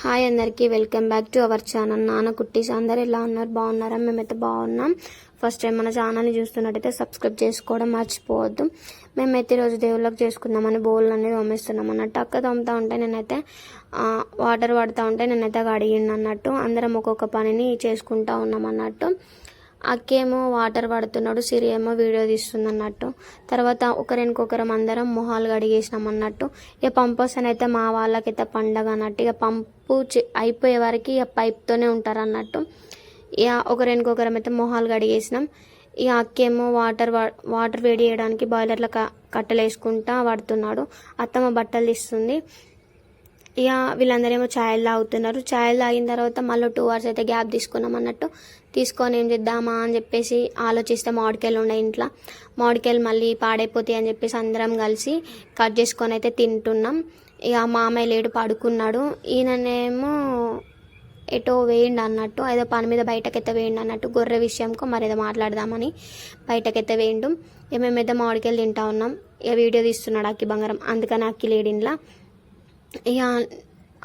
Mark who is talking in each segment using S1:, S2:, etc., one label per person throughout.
S1: Hi అందరికీ welcome back to our channel. నాన్న కుట్టీస్ అందరు ఎలా ఉన్నారు? బాగున్నారా? మేమైతే బాగున్నాం. ఫస్ట్ టైం మన ఛానల్ని చూస్తున్నట్టయితే సబ్స్క్రైబ్ చేసుకోవడం మర్చిపోవద్దు. మేమైతే ఈరోజు దేవుళ్ళకి చేసుకుందామని బౌల్ అనేది తోమేస్తున్నాం. అన్నట్టు అక్క తోముతా ఉంటే నేనైతే వాటర్ పడుతూ ఉంటే నేనైతే అడిగిండు అన్నట్టు. అందరం ఒక్కొక్క పనిని చేసుకుంటా ఉన్నాం అన్నట్టు. అక్కేమో వాటర్ పడుతున్నాడు సిరి ఏమో వీడియో తీస్తుంది అన్నట్టు తర్వాత ఒకరికొకరం అందరం మొహాలు కడిగేసినాం అన్నట్టు ఇక పంపోసన్ అయితే మా వాళ్ళకైతే పండగ అన్నట్టు. ఇక పంపు అయిపోయే వరకు ఇక పైప్తోనే ఉంటారు అన్నట్టు ఇక ఒకరికొకరం అయితే మొహాలు కడిగేసినాం. ఇక అక్కేమో వాటర్ వా- వాటర్ వేడి చేయడానికి బాయిలర్లో కట్టలు కట్టెలు వేసుకుంటా పడుతున్నాడు. అత్తమ్మ బట్టలు తీస్తుంది. ఇక వీళ్ళందరేమో ఛాయలు తాగుతున్నారు. ఛాయలు తాగిన తర్వాత మళ్ళీ టూ అవర్స్ అయితే గ్యాప్ తీసుకున్నాం అన్నట్టు. తీసుకొని ఏం చేద్దామా అని చెప్పేసి ఆలోచిస్తే మామిడికాయలు ఉన్నాయి ఇంట్లో. మామిడికాయలు మళ్ళీ పాడైపోతాయి అని చెప్పేసి అందరం కలిసి కట్ చేసుకొని అయితే తింటున్నాం. ఇక మామయ్య లేడు పడుకున్నాడు. ఈయననేమో ఎటో వేయండి అన్నట్టు ఏదో పని మీద బయటకైతే వేయండి అన్నట్టు గొర్రె విషయంకో మరి ఏదో మాట్లాడదామని బయటకైతే వేయండు. ఇక మేమైతే మామిడికాయలు తింటా ఉన్నాం. ఇక వీడియో తీస్తున్నాడు అక్కి బంగారం. అందుకని అక్కి లేడు ఇంట్లో. ఇక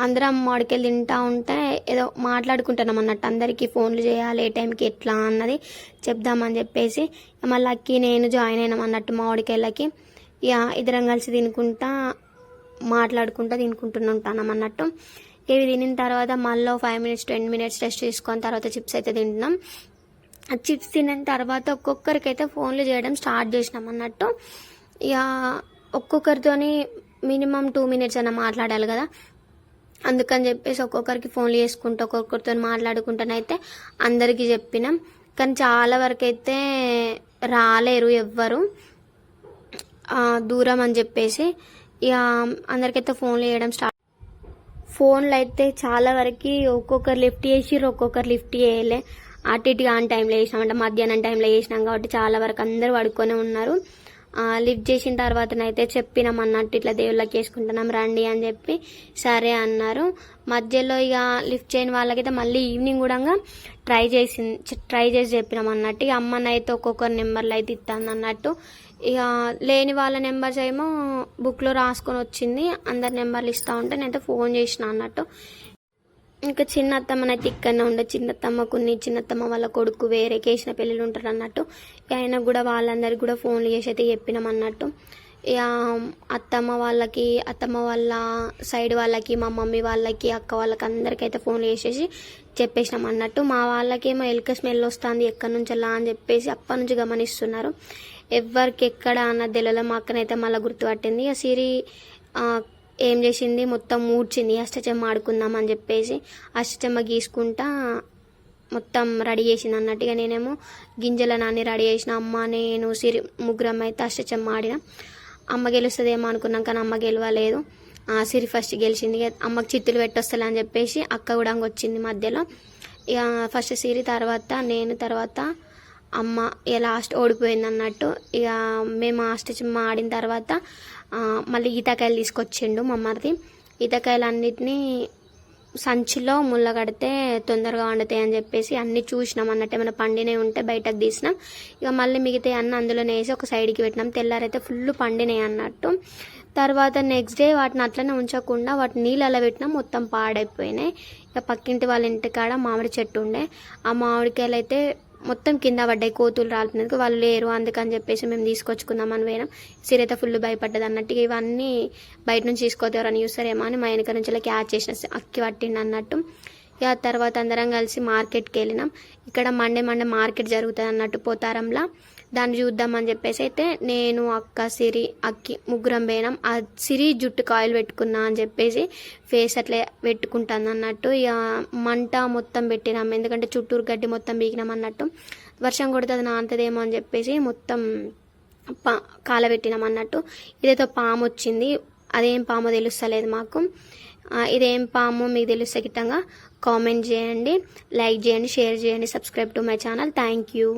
S1: అందరం మాడికెళ్ళి తింటా ఉంటే ఏదో మాట్లాడుకుంటున్నాం అన్నట్టు. అందరికీ ఫోన్లు చేయాలి ఏ టైంకి ఎట్లా అన్నది చెప్దామని చెప్పేసి మళ్ళీ అక్కి నేను జాయిన్ అయినాం అన్నట్టు మామిడికాయలకి ఇక ఇద్దరం కలిసి తినుకుంటా మాట్లాడుకుంటా తినుకుంటూ ఉంటాం అన్నట్టు. ఇవి తినిన తర్వాత మళ్ళీ five minutes ten minutes rest తీసుకొని తర్వాత చిప్స్ అయితే తింటున్నాం. ఆ చిప్స్ తినిన తర్వాత ఒక్కొక్కరికైతే ఫోన్లు చేయడం స్టార్ట్ చేసినాం అన్నట్టు. ఇక ఒక్కొక్కరితోని మినిమం టూ మినిట్స్ అన్న మాట్లాడాలి కదా. అందుకని చెప్పేసి ఒక్కొక్కరికి ఫోన్లు చేసుకుంటూ ఒక్కొక్కరితో మాట్లాడుకుంటానైతే అందరికీ చెప్పినాం. కానీ చాలా వరకు అయితే రాలేరు ఎవ్వరు. దూరం అని చెప్పేసి ఇక అందరికైతే ఫోన్లు చేయడం స్టార్ట్. ఫోన్లు అయితే చాలా వరకు ఒక్కొక్కరు లిఫ్ట్ చేసిర్రు ఒక్కొక్కరు లిఫ్ట్ చేయలే. అటు ఇటు ఆన్ టైంలో చేసినాం. అంటే మధ్యాహ్నం టైంలో చేసినాం కాబట్టి చాలా వరకు అందరూ పడుకొనే ఉన్నారు. లిఫ్ట్ చేసిన తర్వాతనైతే చెప్పినాం అన్నట్టు ఇట్లా దేవుళ్ళకి వేసుకుంటున్నాం రండి అని చెప్పి సరే అన్నారు. మధ్యలో ఇక లిఫ్ట్ చేయని వాళ్ళకైతే మళ్ళీ ఈవినింగ్ కూడా ట్రై చేసి ట్రై చేసి చెప్పినాం అన్నట్టు. ఇక అమ్మనైతే ఒక్కొక్కరి నెంబర్లు అయితే ఇస్తాను అన్నట్టు. ఇక లేని వాళ్ళ నెంబర్స్ ఏమో బుక్లో రాసుకొని వచ్చింది. అందరి నెంబర్లు ఇస్తూ ఉంటే నేనైతే ఫోన్ చేసిన అన్నట్టు. ఇంకా చిన్న అత్తమ్మనైతే ఇక్కడనే ఉండే. చిన్నత్తమ్మకుని చిన్నత్తమ్మ వాళ్ళ కొడుకు వేరే కేసిన పెళ్ళిళ్ళు ఉంటారు అన్నట్టు. ఇక ఆయన కూడా వాళ్ళందరికీ కూడా ఫోన్లు చేసి అయితే చెప్పినాం అన్నట్టు. ఇక అత్తమ్మ వాళ్ళకి అత్తమ్మ వాళ్ళ సైడ్ వాళ్ళకి మా మమ్మీ వాళ్ళకి అక్క వాళ్ళకి అందరికీ అయితే ఫోన్ చేసేసి చెప్పేసినాం అన్నట్టు. మా వాళ్ళకేమో ఎలుక స్మెల్ వస్తుంది ఎక్కడి నుంచి అలా అని చెప్పేసి అప్పటి నుంచి గమనిస్తున్నారు. ఎవరికి ఎక్కడ అన్న తెలియలే మా అక్కనైతే మళ్ళీ గుర్తుపట్టింది. ఆ సిరి ఏం చేసింది? మొత్తం ఊడ్చింది. అష్టచెమ్మ ఆడుకుందాం అని చెప్పేసి అష్టచెమ్మ గీసుకుంటా మొత్తం రెడీ చేసింది అన్నట్టుగా నేనేమో గింజల నాన్ని రెడీ చేసిన. అమ్మ నేను సిరి ముగ్గురం అయితే అష్టచెమ్మ ఆడిన. అమ్మ గెలుస్తుందేమో అనుకున్నాం కానీ అమ్మ గెలవలేదు. ఆ, సిరి ఫస్ట్ గెలిచింది. ఇక అమ్మకి చిత్తులు పెట్టొస్తలే అని చెప్పేసి అక్క కూడా వచ్చింది మధ్యలో. ఇక ఫస్ట్ సిరి తర్వాత నేను తర్వాత అమ్మ ఇక లాస్ట్ ఓడిపోయింది అన్నట్టు. ఇక మేము అష్టచెమ్మ ఆడిన తర్వాత మళ్ళీ ఈతకాయలు తీసుకొచ్చిండు మా మరిది ఈతకాయలు అన్నిటినీ సంచిలో ముళ్ళ కడితే తొందరగా వండుతాయి అని చెప్పేసి అన్ని చూసినాం. అన్నట్టు ఏమైనా పండినవి ఉంటే బయటకు తీసినాం. ఇక మళ్ళీ మిగతా అన్ని అందులోనే వేసి ఒక సైడ్కి పెట్టినాం. తెల్లారైతే ఫుల్ పండినాయి అన్నట్టు. తర్వాత నెక్స్ట్ డే వాటిని అట్లనే ఉంచకుండా వాటిని నీళ్ళలో పెట్టినా మొత్తం పాడైపోయినాయి. ఇక పక్కింటి వాళ్ళ ఇంటికాడ మామిడి చెట్టు ఉండే. ఆ మామిడికాయలు అయితే మొత్తం కింద పడ్డాయి కోతులు రాలిపోయినందుకు వాళ్ళు లేరు. అందుకని చెప్పేసి మేము తీసుకొచ్చుకుందామని పోయినాం. సిరైతే ఫుల్ భయపడ్డది అన్నట్టు ఇవన్నీ బయట నుంచి తీసుకోతారని చూస్తారేమో అని మా వెనక నుంచి క్యాచ్ చేసిన. అక్కి పట్టిండి అన్నట్టు. ఇక ఆ తర్వాత అందరం కలిసి మార్కెట్కి వెళ్ళినాం. ఇక్కడ మండే మండే మార్కెట్ జరుగుతుంది అన్నట్టు పోతారంలా. దాన్ని చూద్దామని చెప్పేసి అయితే నేను అక్క సిరి అక్కి ముగ్గురం పోయినాం. ఆ సిరి జుట్టు కాయలు పెట్టుకున్నా అని చెప్పేసి ఫేస్ అట్లా పెట్టుకుంటాను అన్నట్టు. ఇక మంట మొత్తం పెట్టినాం. ఎందుకంటే చుట్టూరు గడ్డి మొత్తం బీగినాం అన్నట్టు. వర్షం కొడితే అది అంతదేమో అని చెప్పేసి మొత్తం పా కాలబెట్టినాం అన్నట్టు. ఇదేదో పాము వచ్చింది. అదేం పామో తెలుస్తలేదు మాకు. ఇదేం పాము మీకు తెలిస్తే గిట్టంగా కామెంట్ చేయండి లైక్ చేయండి షేర్ చేయండి subscribe to my channel thank you